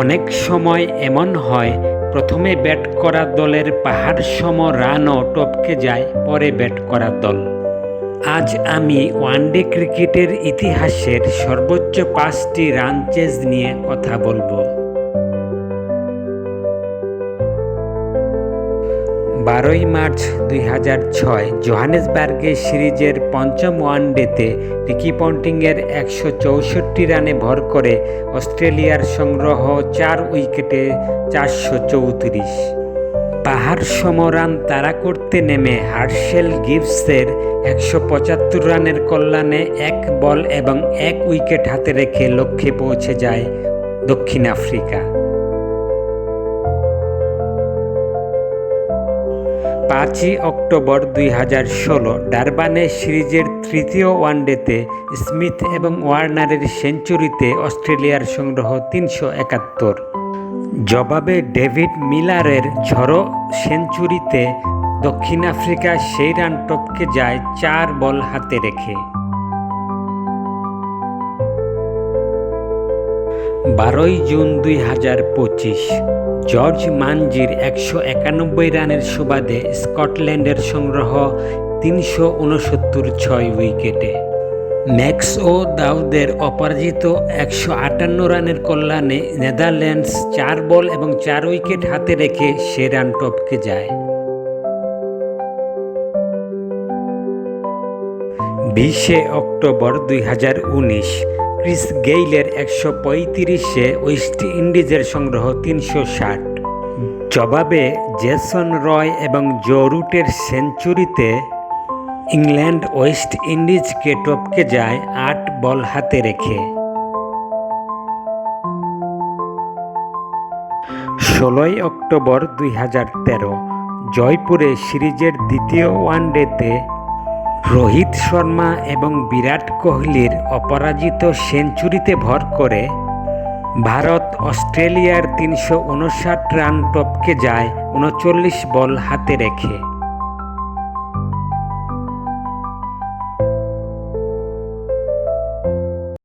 অনেক সময় এমন হয়, প্রথমে ব্যাট করা দলের পাহাড় সম রানও টপকে যায়, পরে ব্যাট করা দল। আজ আমি ওয়ানডে ক্রিকেটের ইতিহাসের সর্বোচ্চ পাঁচটি রান চেজ নিয়ে কথা বলব। বারোই মার্চ দুই হাজার ছয়, জোহানেসবার্গে সিরিজের পঞ্চম ওয়ানডেতে রিকি পন্টিংয়ের একশো চৌষট্টি রানে ভর করে অস্ট্রেলিয়ার সংগ্রহ চার উইকেটে চারশো চৌত্রিশ। পাহাড় সমরান তাড়া করতে নেমে হার্শেল গিভসের একশো পঁচাত্তর রানের কল্যাণে এক বল এবং এক উইকেট হাতে রেখে লক্ষ্যে পৌঁছে যায় দক্ষিণ আফ্রিকা। পাঁচই অক্টোবর দুই হাজার ষোলো, ডারবানে সিরিজের তৃতীয় ওয়ানডেতে স্মিথ এবং ওয়ার্নারের সেঞ্চুরিতে অস্ট্রেলিয়ার সংগ্রহ তিনশো একাত্তর। জবাবে ডেভিড মিলারের ঝড়ো সেঞ্চুরিতে দক্ষিণ আফ্রিকা সেই রান টপকে যায় চার বল হাতে রেখে। বারোই জুন দুই হাজার পঁচিশ। জর্জ মানজির একশো একানব্বই রানের সুবাদে স্কটল্যান্ডের সংগ্রহ তিনশো উনসত্তর ছয় উইকেটে। ম্যাক্স ও দাউদের অপরাজিত একশো আটান্ন রানের কল্যাণে নেদারল্যান্ডস চার বল এবং চার উইকেট হাতে রেখে সে রান টপকে যায়। বিশে অক্টোবর দুই হাজার উনিশ ক্রিস গেইলের একশো পঁয়ত্রিশে ওয়েস্ট ইন্ডিজের সংগ্রহ তিনশো ষাট। জবাবে জেসন রয় এবং জো রুটের সেঞ্চুরিতে ইংল্যান্ড ওয়েস্ট ইন্ডিজকে টপকে যায় আট বল হাতে রেখে। ষোলোই অক্টোবর দুই হাজার তেরো, জয়পুরে সিরিজের দ্বিতীয় ওয়ানডেতে রোহিত শর্মা এবং বিরাট কোহলির অপরাজিত সেঞ্চুরিতে ভর করে ভারত অস্ট্রেলিয়ার তিনশো উনষাট রান টপকে যায় উনচল্লিশ বল হাতে রেখে।